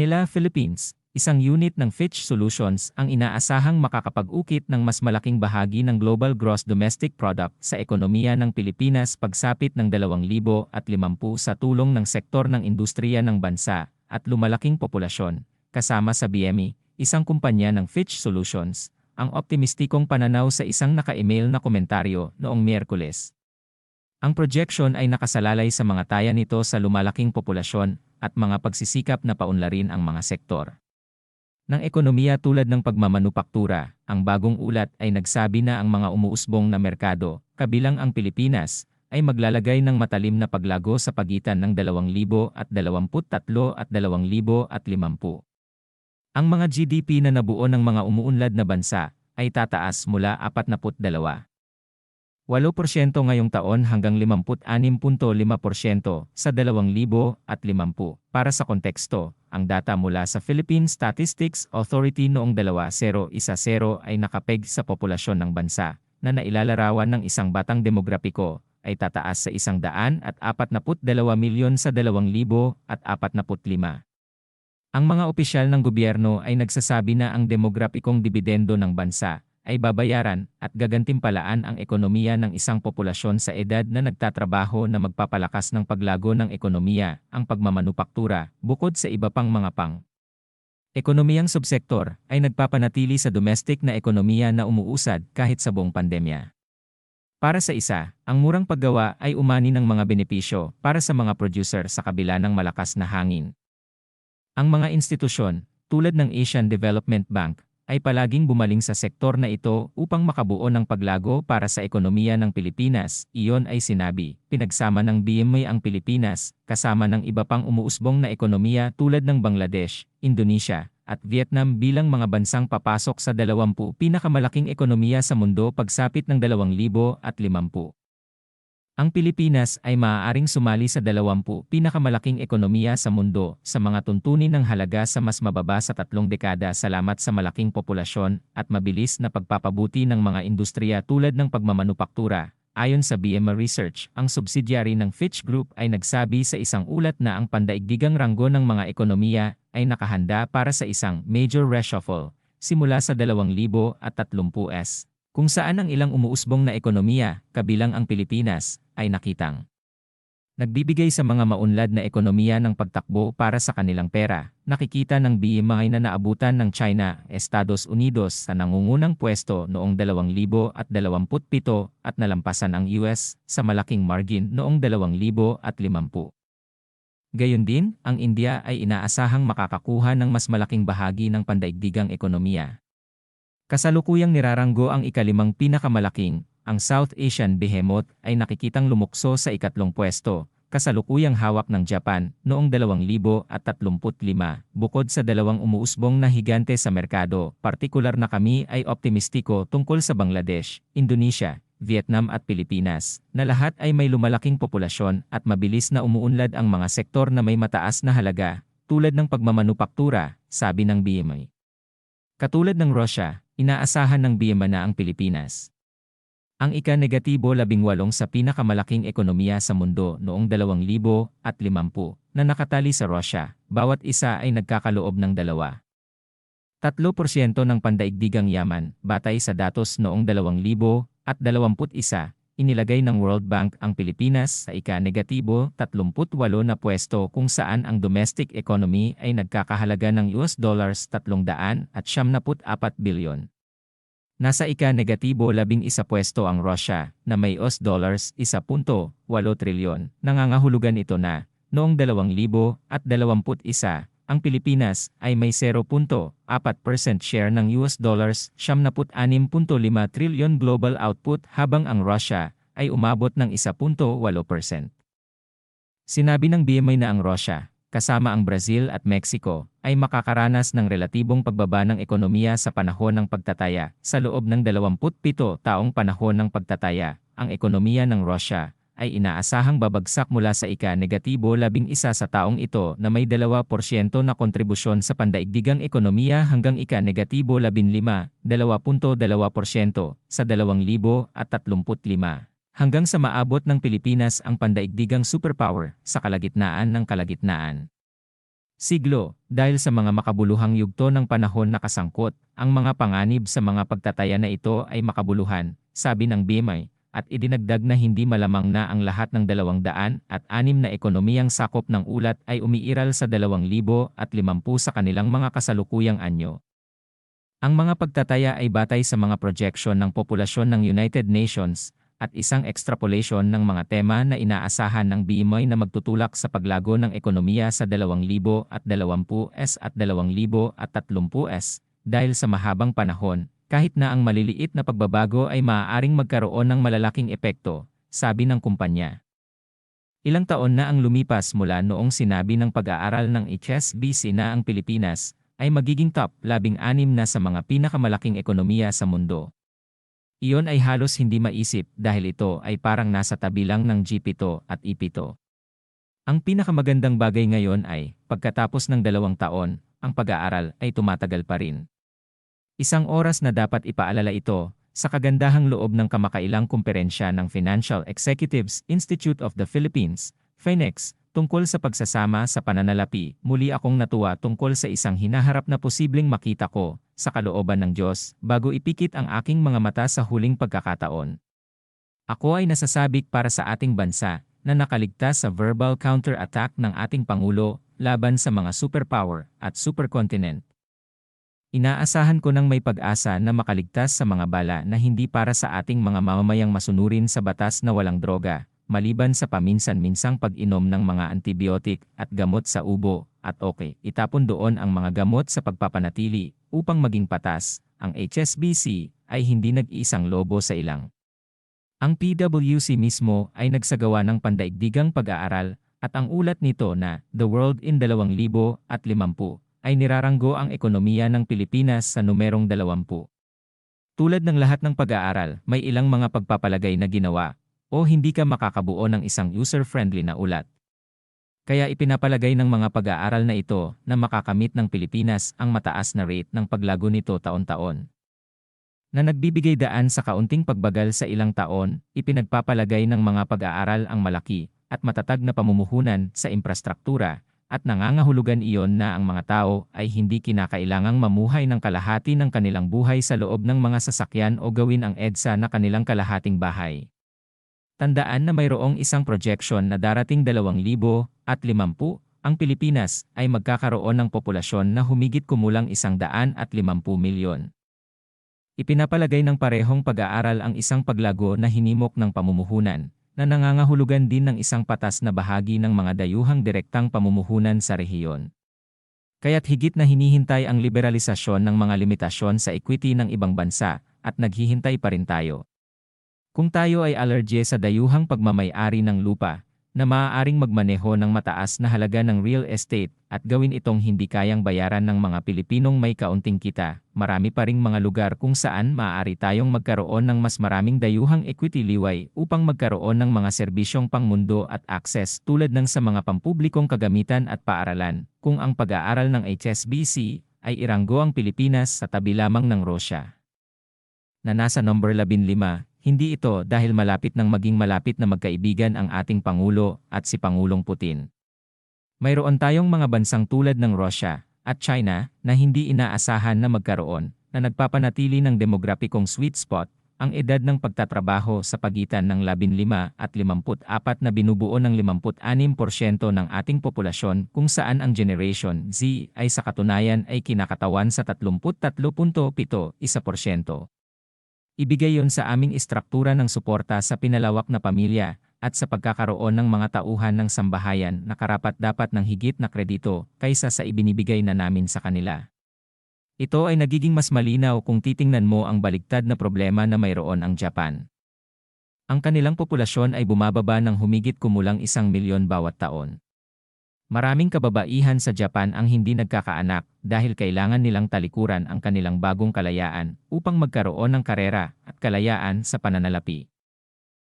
Manila, Philippines, isang unit ng Fitch Solutions ang inaasahang makakapag-ukit ng mas malaking bahagi ng Global Gross Domestic Product sa ekonomiya ng Pilipinas pagsapit ng 2050 sa tulong ng sektor ng industriya ng bansa at lumalaking populasyon. Kasama sa BME, isang kumpanya ng Fitch Solutions, ang optimistikong pananaw sa isang naka-email na komentaryo noong Miyerkules. Ang projection ay nakasalalay sa mga taya nito sa lumalaking populasyon at mga pagsisikap na paunlarin ang mga sektor. Ng ekonomiya tulad ng pagmamanupaktura, ang bagong ulat ay nagsabi na ang mga umuusbong na merkado, kabilang ang Pilipinas, ay maglalagay ng matalim na paglago sa pagitan ng 2023 at 2050. Ang mga GDP na nabuo ng mga umuunlad na bansa ay tataas mula 42 8% ngayong taon hanggang 56.5% sa 2050. Para sa konteksto, ang data mula sa Philippine Statistics Authority noong 2010 ay nakapeg sa populasyon ng bansa na nailalarawan ng isang batang demograpiko ay tataas sa 142 milyon sa 2045. Ang mga opisyal ng gobyerno ay nagsasabi na ang demograpikong dibidendo ng bansa ay babayaran at gagantimpalaan ang ekonomiya ng isang populasyon sa edad na nagtatrabaho na magpapalakas ng paglago ng ekonomiya, ang pagmamanupaktura, bukod sa iba pang mga pang. Ekonomiyang subsektor ay nagpapanatili sa domestic na ekonomiya na umuusad kahit sa buong pandemya. Para sa isa, ang murang paggawa ay umani ng mga benepisyo para sa mga producer sa kabila ng malakas na hangin. Ang mga institusyon, tulad ng Asian Development Bank, ay palaging bumaling sa sektor na ito upang makabuo ng paglago para sa ekonomiya ng Pilipinas, iyon ay sinabi. Pinagsama ng BMA ang Pilipinas, kasama ng iba pang umuusbong na ekonomiya tulad ng Bangladesh, Indonesia, at Vietnam bilang mga bansang papasok sa 20 pinakamalaking ekonomiya sa mundo pagsapit ng 2050. Ang Pilipinas ay maaaring sumali sa 20 pinakamalaking ekonomiya sa mundo sa mga tuntunin ng halaga sa mas mababa sa tatlong dekada salamat sa malaking populasyon at mabilis na pagpapabuti ng mga industriya tulad ng pagmamanupaktura. Ayon sa BMA Research, ang subsidiary ng Fitch Group ay nagsabi sa isang ulat na ang pandaigdigang ranggo ng mga ekonomiya ay nakahanda para sa isang major reshuffle simula sa 2030s kung saan ang ilang umuusbong na ekonomiya, kabilang ang Pilipinas, ay nakitang nagbibigay sa mga maunlad na ekonomiya ng pagtakbo para sa kanilang pera. Nakikita ng BMI na naabutan ng China, Estados Unidos sa nangungunang pwesto noong 2027 at nalampasan ang US sa malaking margin noong 2050. Gayon din, ang India ay inaasahang makakakuha ng mas malaking bahagi ng pandaigdigang ekonomiya. Kasalukuyang niraranggo ang ikalimang pinakamalaking, ang South Asian Behemoth ay nakikitang lumukso sa ikatlong pwesto, kasalukuyang hawak ng Japan noong 2035 bukod sa dalawang umuusbong na higante sa merkado, partikular na kami ay optimistiko tungkol sa Bangladesh, Indonesia, Vietnam at Pilipinas, na lahat ay may lumalaking populasyon at mabilis na umuunlad ang mga sektor na may mataas na halaga, tulad ng pagmamanupaktura, sabi ng BMI. Katulad ng Russia, Inaasahan ng BIMA na ang Pilipinas. Ang ika-negatibo labing walong sa pinakamalaking ekonomiya sa mundo noong 2050 na nakatali sa Russia, bawat isa ay nagkakaloob ng dalawa. 3% ng pandaigdigang yaman, batay sa datos noong 2021, inilagay ng World Bank ang Pilipinas sa ika-negatibo 38 na pwesto kung saan ang domestic economy ay nagkakahalaga ng US dollars 300 at 74 bilyon. Nasa ika-negatibo 11 pwesto ang Russia na may US dollars 1.8 trilyon. Nangangahulugan ito na noong 2021 ang Pilipinas ay may 0.4% share ng US dollars 76.5 trillion global output habang ang Russia ay umabot ng 1.8%. Sinabi ng BMI na ang Russia, kasama ang Brazil at Mexico, ay makakaranas ng relatibong pagbaba ng ekonomiya sa panahon ng pagtataya. Sa loob ng 27 taong panahon ng pagtataya, ang ekonomiya ng Russia ay inaasahang babagsak mula sa ika-negatibo labing isa sa taong ito na may 2% na kontribusyon sa pandaigdigang ekonomiya hanggang ika-negatibo 15, 2.2% sa 2035 hanggang sa maabot ng Pilipinas ang pandaigdigang superpower sa kalagitnaan ng kalagitnaan. siglo, dahil sa mga makabuluhang yugto ng panahon na kasangkot, ang mga panganib sa mga pagtataya na ito ay makabuluhan, sabi ng BMI, at idinagdag na hindi malamang na ang lahat ng dalawang daan at anim na ekonomiyang sakop ng ulat ay umiiral sa dalawang libo at limampu sa kanilang mga kasalukuyang anyo. Ang mga pagtataya ay batay sa mga projection ng populasyon ng United Nations, at isang extrapolation ng mga tema na inaasahan ng BMI na magtutulak sa paglago ng ekonomiya sa 2020s at 2030s dahil sa mahabang panahon, kahit na ang maliliit na pagbabago ay maaaring magkaroon ng malalaking epekto, sabi ng kumpanya. Ilang taon na ang lumipas mula noong sinabi ng pag-aaral ng HSBC na ang Pilipinas ay magiging top 16 na sa mga pinakamalaking ekonomiya sa mundo. Iyon ay halos hindi maisip dahil ito ay parang nasa tabi lang ng G7 at E7. Ang pinakamagandang bagay ngayon ay, pagkatapos ng dalawang taon, ang pag-aaral ay tumatagal pa rin. Isang oras na dapat ipaalala ito, sa kagandahang loob ng kamakailang kumperensya ng Financial Executives Institute of the Philippines, FINEX, tungkol sa pagsasama sa pananalapi, muli akong natuwa tungkol sa isang hinaharap na posibleng makita ko, sa kalooban ng Diyos bago ipikit ang aking mga mata sa huling pagkakataon. Ako ay nasasabik para sa ating bansa na nakaligtas sa verbal counter-attack ng ating Pangulo laban sa mga superpower at supercontinent. Inaasahan ko ng may pag-asa na makaligtas sa mga bala na hindi para sa ating mga mamamayang masunurin sa batas na walang droga, maliban sa paminsan-minsang pag-inom ng mga antibiotic at gamot sa ubo, at okay, itapon doon ang mga gamot sa pagpapanatili upang maging patas, ang HSBC ay hindi nag-iisang lobo sa ilang. Ang PwC mismo ay nagsagawa ng pandaigdigang pag-aaral at ang ulat nito na The World in 2050 ay niraranggo ang ekonomiya ng Pilipinas sa numerong 20. Tulad ng lahat ng pag-aaral, may ilang mga pagpapalagay na ginawa o hindi ka makakabuo ng isang user-friendly na ulat. Kaya ipinapalagay ng mga pag-aaral na ito na makakamit ng Pilipinas ang mataas na rate ng paglago nito taon-taon. Na nagbibigay daan sa kaunting pagbagal sa ilang taon, ipinagpapalagay ng mga pag-aaral ang malaki at matatag na pamumuhunan sa infrastruktura at nangangahulugan iyon na ang mga tao ay hindi kinakailangang mamuhay ng kalahati ng kanilang buhay sa loob ng mga sasakyan o gawin ang EDSA na kanilang kalahating bahay. Tandaan na mayroong isang projection na darating 2,050 ang Pilipinas ay magkakaroon ng populasyon na humigit kumulang 150 milyon. Ipinapalagay ng parehong pag-aaral ang isang paglago na hinimok ng pamumuhunan, na nangangahulugan din ng isang patas na bahagi ng mga dayuhang direktang pamumuhunan sa rehiyon. Kaya't higit na hinihintay ang liberalisasyon ng mga limitasyon sa equity ng ibang bansa, at naghihintay pa rin tayo. Kung tayo ay alergy sa dayuhang pagmamayari ng lupa, na maaaring magmaneho ng mataas na halaga ng real estate at gawin itong hindi kayang bayaran ng mga Pilipinong may kaunting kita, marami pa ring mga lugar kung saan maaari tayong magkaroon ng mas maraming dayuhang equity liway upang magkaroon ng mga serbisyong pangmundo at access tulad ng sa mga pampublikong kagamitan at paaralan, kung ang pag-aaral ng HSBC ay iranggo ang Pilipinas sa tabi lamang ng Russia. Na nasa number 15, hindi ito dahil malapit nang maging malapit na magkaibigan ang ating Pangulo at si Pangulong Putin. Mayroon tayong mga bansang tulad ng Russia at China na hindi inaasahan na magkaroon na nagpapanatili ng demograpikong sweet spot ang edad ng pagtatrabaho sa pagitan ng 15 at 54 na binubuo ng 56% ng ating populasyon kung saan ang Generation Z ay sa katunayan ay kinakatawan sa 33.7%. Ibigay yon sa aming istruktura ng suporta sa pinalawak na pamilya at sa pagkakaroon ng mga tauhan ng sambahayan na karapat-dapat ng higit na kredito kaysa sa ibinibigay na namin sa kanila. Ito ay nagiging mas malinaw kung titingnan mo ang baligtad na problema na mayroon ang Japan. Ang kanilang populasyon ay bumababa ng humigit kumulang isang milyon bawat taon. Maraming kababaihan sa Japan ang hindi nagkakaanak dahil kailangan nilang talikuran ang kanilang bagong kalayaan upang magkaroon ng karera at kalayaan sa pananalapi.